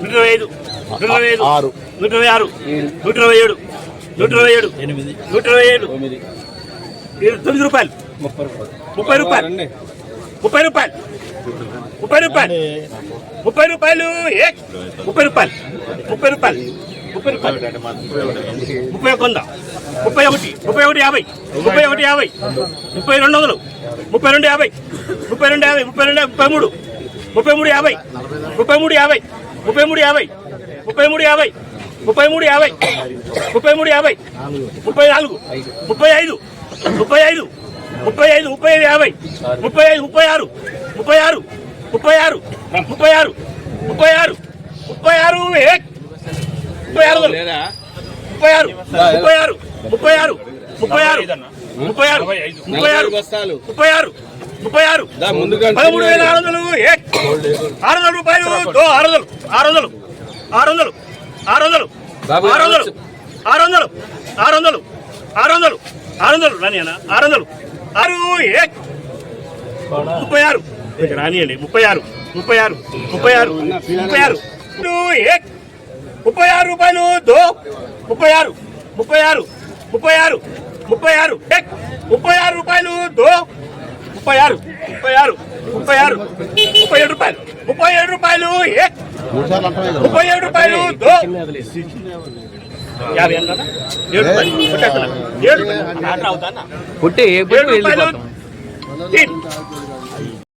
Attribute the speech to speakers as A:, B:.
A: నూట ఇరవై ఐదు నూట ఇరవై ఐదు
B: ఆరు.
A: నూట ఇరవై ఆరు నూట ఇరవై ఏడు నూట ఇరవై ఏడు
B: ఎనిమిది.
A: నూట ఇరవై ఏడు
B: తొమ్మిది
A: రూపాయలు.
B: ముప్పై రూపాయలు.
A: ముప్పై రూపాయలు. ముప్పై రూపాయలు. ముప్పై రూపాయలు. ముప్పై రూపాయలు. ఏ? ముప్పై రూపాయలు. ముప్పై రూపాయలు. ముప్పై రూపాయలు. ముప్పై ఒక వంద. ముప్పై ఒకటి. ముప్పై ఒకటి యాభై. ముప్పై ఒకటి యాభై. ముప్పై రెండు వందలు. ముప్పై రెండు యాభై. ముప్పై రెండు యాభై. ముప్పై రెండు ముప్పై మూడు. ముప్పై మూడు యాభై ముప్పై మూడు యాభై ముప్పై మూడు యాభై ముప్పై మూడు యాభై ముప్పై మూడు యాభై ముప్పై మూడు యాభై ముప్పై నాలుగు ముప్పై ఐదు ముప్పై ఐదు ముప్పై ఐదు ముప్పై ఐదు యాభై ముప్పై ఐదు ముప్పై ఆరు ముప్పై ఆరు ముప్పై ఆరు ముప్పై ఆరు ముప్పై ఆరు ముప్పై ఆరు ముప్పై ఆరు. ముప్పై ఆరు ముప్పై ఆరు ముప్పై ఆరు ముప్పై ఆరు ముప్పై ఆరు ముప్పై ఆరు ముప్పై ఆరు ముప్పై ఆరు పదమూడు వేల ఆరు వందలు ఆరు వందల రూపాయలు ఆరు వందలు ఆరు వందలు ఆరు వందలు ఆరు వందలు ఆరు వందలు ఆరు వందలు ఆరు వందలు ఆరు వందలు ఆరు వందలు రాని అన్న ఆరు వందలు ఆరు ఏ ముప్పై ఆరు రానియండి ముప్పై ఆరు ముప్పై ఆరు ముప్పై ఆరు ముప్పై ఆరు ముప్పై ఆరు రూపాయలు దో ముప్పై ఆరు ముప్పై ఆరు ముప్పై ఆరు ముప్పై ఆరు ముప్పై ఆరు రూపాయలు దో ముప్పై ఆరు ముప్పై ఆరు ముప్పై ఆరు ముప్పై ఏడు రూపాయలు ముప్పై ఏడు రూపాయలు ముప్పై ఏడు రూపాయలు యాభై ఏడు రూపాయలు. ఏడు రూపాయలు.